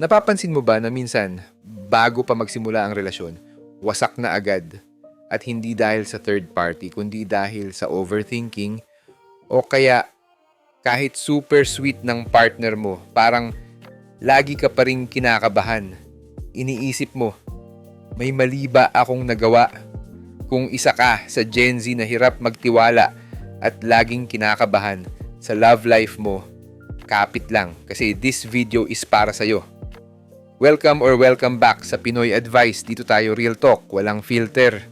Napapansin mo ba na minsan, bago pa magsimula ang relasyon, wasak na agad at hindi dahil sa third party, kundi dahil sa overthinking o kaya kahit super sweet ng partner mo, parang lagi ka pa rin kinakabahan. Iniisip mo, may mali ba akong nagawa? Kung isa ka sa Gen Z na hirap magtiwala at laging kinakabahan sa love life mo, kapit lang kasi this video is para sa'yo. Welcome or welcome back sa Pinoy Advice. Dito tayo real talk, walang filter.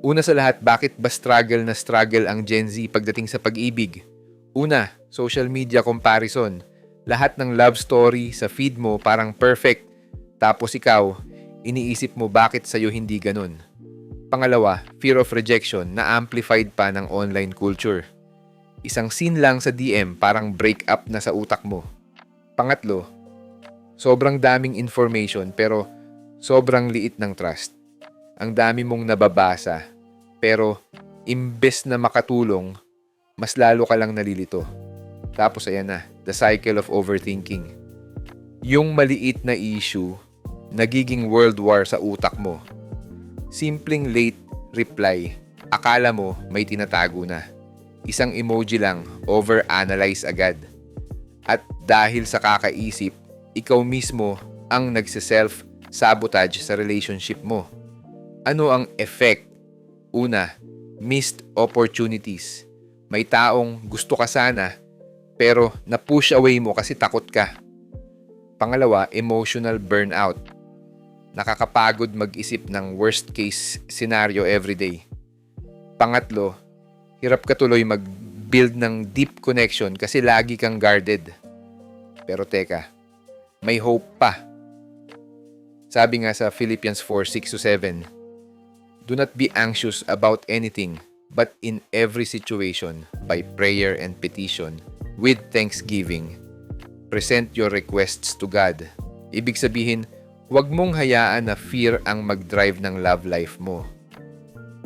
Una sa lahat, bakit ba struggle na struggle ang Gen Z pagdating sa pag-ibig? Una, social media comparison. Lahat ng love story sa feed mo parang perfect. Tapos ikaw, iniisip mo bakit sa'yo hindi ganun. Pangalawa, fear of rejection na amplified pa ng online culture. Isang scene lang sa DM parang break up na sa utak mo. Pangatlo, sobrang daming information pero sobrang liit ng trust. Ang dami mong nababasa pero imbes na makatulong, mas lalo ka lang nalilito. Tapos ayan na, the cycle of overthinking. Yung maliit na issue, nagiging world war sa utak mo. Simpleng late reply, akala mo may tinatago na. Isang emoji lang, overanalyze agad. At dahil sa kakaisip, ikaw mismo ang nagsiself-sabotage sa relationship mo. Ano ang effect? Una, missed opportunities. May taong gusto ka sana, pero na-push away mo kasi takot ka. Pangalawa, emotional burnout. Nakakapagod mag-isip ng worst case scenario everyday. Pangatlo, hirap ka tuloy mag-build ng deep connection kasi lagi kang guarded. Pero teka, may hope pa. Sabi nga sa Philippians 4:6-7, Do not be anxious about anything, but in every situation, by prayer and petition, with thanksgiving, present your requests to God. Ibig sabihin, huwag mong hayaan na fear ang mag-drive ng love life mo.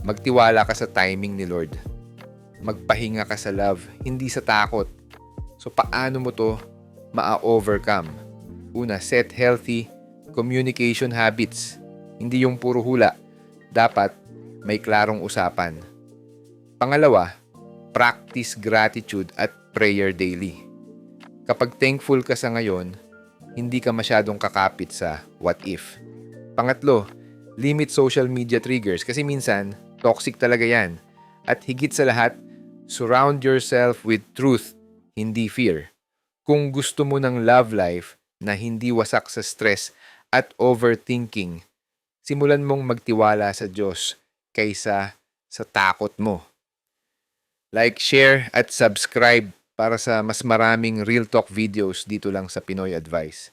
Magtiwala ka sa timing ni Lord. Magpahinga ka sa love, hindi sa takot. So paano mo to maa-overcome? Una, set healthy communication habits. Hindi yung puro hula. Dapat may klarong usapan. Pangalawa, practice gratitude at prayer daily. Kapag thankful ka sa ngayon, hindi ka masyadong kakapit sa what if. Pangatlo, limit social media triggers kasi minsan toxic talaga yan. At higit sa lahat, surround yourself with truth, hindi fear. Kung gusto mo ng love life na hindi wasak sa stress at overthinking, simulan mong magtiwala sa Diyos kaysa sa takot mo. Like, share at subscribe para sa mas maraming real talk videos dito lang sa Pinoy Advice.